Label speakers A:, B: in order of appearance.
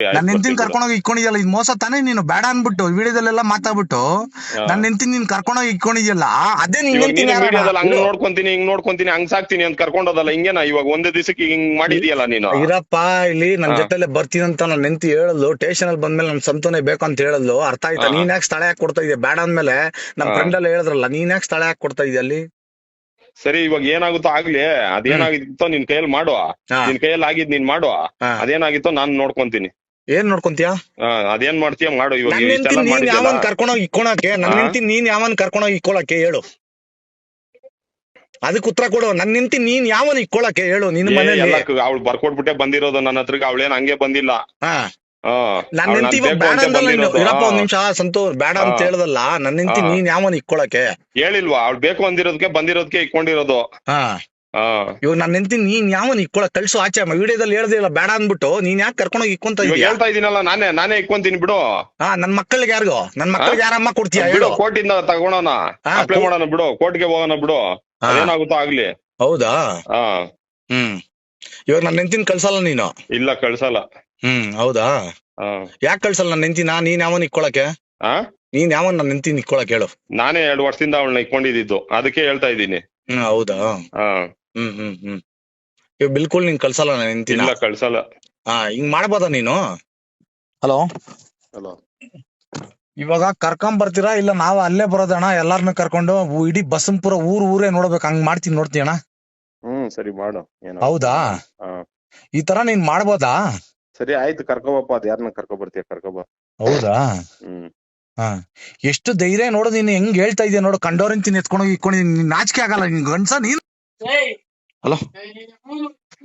A: ನನ್ನ ಹೆಂಡತಿನ ಕರ್ಕೊಂಡೋಗಿ ಇಕ್ಕೊಂಡಿದ್ಯಲ್ಲ ಇದು ಮೋಸ ತಾನೇ ನೀನು ಬೇಡ ಅನ್ಬಿಟ್ಟು ವಿಡಿಯೋದಲ್ಲೆಲ್ಲ ಮಾತಾಡ್ಬಿಟ್ಟು ನನ್ನ ಹೆಂಡತಿನ ನೀನ್ ಕರ್ಕೊಂಡೋಗಿ ಇಟ್ಕೊಂಡಿದ್ಯಲ್ಲ ಆ- ಅದೇ ನಿನ್?
B: ಮೀಡಿಯಾದಲ್ಲಿ ಹಂಗ್ ನೋಡ್ಕೊಂತೀನಿ ಹಿಂಗ್ ನೋಡ್ಕೊಂತೀನಿ ಹಂಗ್ ಸಾಕ್ತೀನಿ ಅಂತ ಕರ್ಕೊಂಡೋದಲ್ಲ ಹಿಂಗೇನಾ ಇವಾಗ ಒಂದೇ ದಿವಸಕ್ಕೆ ಹಿಂಗ್ ಮಾಡಿದ್ಯಲ್ಲ ನೀನು
A: ಇರಪ್ಪ ಇಲ್ಲಿ ನನ್. ಜೊತೆಲೆ ಬರ್ತೀನಿ ಅಂತ ನನ್ನ ಹೆಂಡತಿ ಹೇಳಲು ಸ್ಟೇಷನ್ ಅಲ್ಲಿ ಬಂದ್ಮೇಲೆ ನನ್ ಸಂತೋನೆ ಬೇಕು ಅಂತ ಹೇಳಲು ಅರ್ಥ ಆಯ್ತಾ. ನೀನ್ ಯಾಕೆ ಸ್ಥಳ ಯಾಕೆ ಕೊಡ್ತಾ ಇದೀಯ ಬೇಡ ಅಂದ್ಮೇಲೆ ನಮ್. ಫ್ರೆಂಡ್ ಎಲ್ಲ ಹೇಳಿದ್ರಲ್ಲ ನೀನ್ ಯಾಕೆ ಸ್ಥಳ ಯಾಕೆ ಕೊಡ್ತಾ ಇದೀಯ ಅಲ್ಲಿ
B: ಸರಿ ಇವಾಗ ಏನಾಗುತ್ತೋ ಆಗ್ಲಿ ಅದೇನಾಗಿತ್ತೋ ನಿನ್ ಕೈಯಲ್ಲಿ ಮಾಡುವ. ನಿನ್ ಕೈಯಲ್ಲಿ ಆಗಿದ್ ನೀನ್ ಮಾಡುವ. ಅದೇನಾಗಿತ್ತೋ ನಾನ್ ನೋಡ್ಕೊಂತೀನಿ
A: ಏನ್ ನೋಡ್ಕೊಂತೀಯ?
B: ಅದೇನ್ ಮಾಡ್ತೀಯ ಮಾಡು ಇವಾಗ
A: ನನ್ನ ಹೆಂಡತಿ
B: ಇಷ್ಟೆಲ್ಲ
A: ನೀನ್ ಯಾವನ್ ಕರ್ಕೊಂಡೋಗಿ ಇಕ್ಕೊಳಕ್ಕೆ? ನನ್ನ? ಹೆಂಡತಿ ನೀನ್ ಯಾವನ್ ಕರ್ಕೊಂಡೋಗಿ ಇಕ್ಕೊಳಕ್ಕೆ ಹೇಳು. ಅದಕ್ಕೆ ಉತ್ತರ ಕೊಡು. ನನ್ನ ಹೆಂಡತಿ ನೀನ್ ಯಾವನ್ ಇಕ್ಕೊಳಕ್ಕೆ ಹೇಳು ನಿನ್ ಮನೇಲಿ?
B: ಅವಳು ಬರ್ಕೊಟ್ಬಿಟ್ಟೆ ಬಂದಿರೋದು ನನ್ನ ಹತ್ರಕ್ಕೆ ಅವಳೇನ್ ಹಂಗೆ ಬಂದಿಲ್ಲ.
A: ನನ್ನ ಹೆಂಡತಿ ಇವಾಗ ಬೇಡ ಅಂದಲ್ಲ ಇರಪ್ಪ ಒಂದ್ ನಿಮಿಷ ಸಂತು ಬೇಡ ಅಂತ ಹೇಳದಲ್ಲ. ನನ್ನ ಹೆಂಡತಿ. ನೀನ್ ಯಾವನ್ ಇಕ್ಕೊಳಕ್ಕೆ?
B: ಹೇಳಿಲ್ವಾ ಅವ್ಳು ಬೇಕು ಅಂದಿರೋದಕ್ಕೆ ಬಂದಿರೋದಕ್ಕೆ
A: ಹಾ. ಇವಾಗ ನಾನು ನಿಂತೀನಿ ನೀನ್ ಯಾವನ್ ಇಕ್ಕೊಳ ಕಳ್ಸು ಆಚೆ ವಿಡಿಯೋದಲ್ಲಿ ಹೇಳದೇ ಇಲ್ಲ ಬೇಡ ಅಂದ್ಬಿಟ್ಟು ನೀನ್ ಯಾಕೆ ಕರ್ಕೊಂಡೋಗಿ ಇಕ್ಕೊಂತ
B: ಇವಾಗ ಹೇಳ್ತಾ ಇದೀನಲ್ಲ ನಾನೇ ನಾನೇ ಇಕ್ಕೊಂತೀನಿ ಬಿಡು.
A: ಹಾ ನನ್ ಮಕ್ಕಳಿಗೆ ಯಾರಿಗೋ? ನನ್ ಮಕ್ಕಳಿಗೆ ಯಾರಮ್ಮ ಕೊಡ್ತೀಯ?
B: ಬಿಡು
A: ಹೇಳು.
B: ಕೋರ್ಟಿಂದ ತಗೊಳೋಣ.
A: ಹಾ,
B: ಅಪ್ಲೈ ಮಾಡೋಣ ಬಿಡು. ಕೋರ್ಟ್ಗೆ ಹೋಗೋಣ ಬಿಡು.
A: ಹಾ.
B: ಅದೇನಾಗುತ್ತೋ ಆಗ್ಲಿ.
A: ಹೌದಾ?
B: ಹಾ
A: ಹ್ಮ್. ಇವಾಗ ನಾನು ನೆಂತಿನ ಕಳ್ಸಲ್ಲ ನೀನು?
B: ಇಲ್ಲ ಕಳ್ಸಲ್ಲ.
A: ಹ್ಮ್ ಹೌದಾ?
B: ಹಾ
A: ಯಾಕೆ ಕಳ್ಸಲ್ಲ? ನಾನು ಹೆಂಡತಿನ ನೀನ್ ಯಾವನ್ ಇಕ್ಕೊಳಕ್ಕೆ?
B: ಆ?
A: ನೀನ್ ಯಾವನ್ ನಾನು ನೆಂತಿನ ಇಕ್ಕೊಳಕ್ ಹೇಳು.
B: ನಾನೇ ಎರಡು ವರ್ಷದಿಂದ ಅವಳನ್ನ ಇಕ್ಕೊಂಡಿದ್ದು. ಅದಕ್ಕೆ ಹೇಳ್ತಾ ಇದ್ದೀನಿ.
A: ಹ್ಮ್ ಹೌದಾ?
B: ಹಾ
A: ಹ್ಮ್ ಹ್ಮ್ ಹ್ಮ್. ಬಿಲ್ಕುಲ್ ನೀನ್ ಕಳ್ಸಲ್ಲ ನಾನು ಹೆಂಡತಿನ
B: ಇಲ್ಲ ಕಳ್ಸಲ್ಲ.
A: ಹಾ ಹಿಂಗ್ ಮಾಡ್ಬೋದ ನೀನು? ಹಲೋ?
B: ಹಲೋ.
A: ಇವಾಗ ಕರ್ಕೊಂಡ್ ಬರ್ತೀರಾ? ಇಲ್ಲ ನಾವ್ ಅಲ್ಲೇ ಬರೋದಣ್ಣ ಎಲ್ಲಾರನ್ನ ಕರ್ಕೊಂಡು ಊ- ಇಡೀ ಬಸಂಪುರ ಪೂರ ಊರ್ ಊರೇ ನೋಡ್ಬೇಕು ಹಂಗ್ ಮಾಡ್ತೀನಿ ನೋಡ್ತೀಯ ಅಣ್ಣ.
B: ಹ್ಮ್ ಸರಿ ಮಾಡು ಏನೋ.
A: ಹೌದಾ?
B: ಹಾ
A: ಈ ತರ ನೀನ್ ಮಾಡ್ಬೋದಾ?
B: ಸರಿ ಆಯ್ತು ಕರ್ಕೊಬಪ್ಪ ಅದ್ ಯಾರನ್ನ ಕರ್ಕೊ ಬರ್ತೀಯ ಕರ್ಕೊಬ.
A: ಹೌದಾ?
B: ಹ್ಮ್.
A: ಹಾ. ಎಷ್ಟು ಧೈರ್ಯ ನೋಡು ನೀನ್ ಹೆಂಗ್ ಹೇಳ್ತಾ ಇದೀಯ ನೋಡು ಕಂಡೋರಿಂತ ಎತ್ಕೊಂಡೋಗಿ ಇಟ್ಕೊಂಡಿದ್ದೀನಿ ನಾಚಿಕೆ ಆಗಲ್ಲ ನಿನ್ ಗಂಡ್ಸ ನೀನ್. ಹಲೋ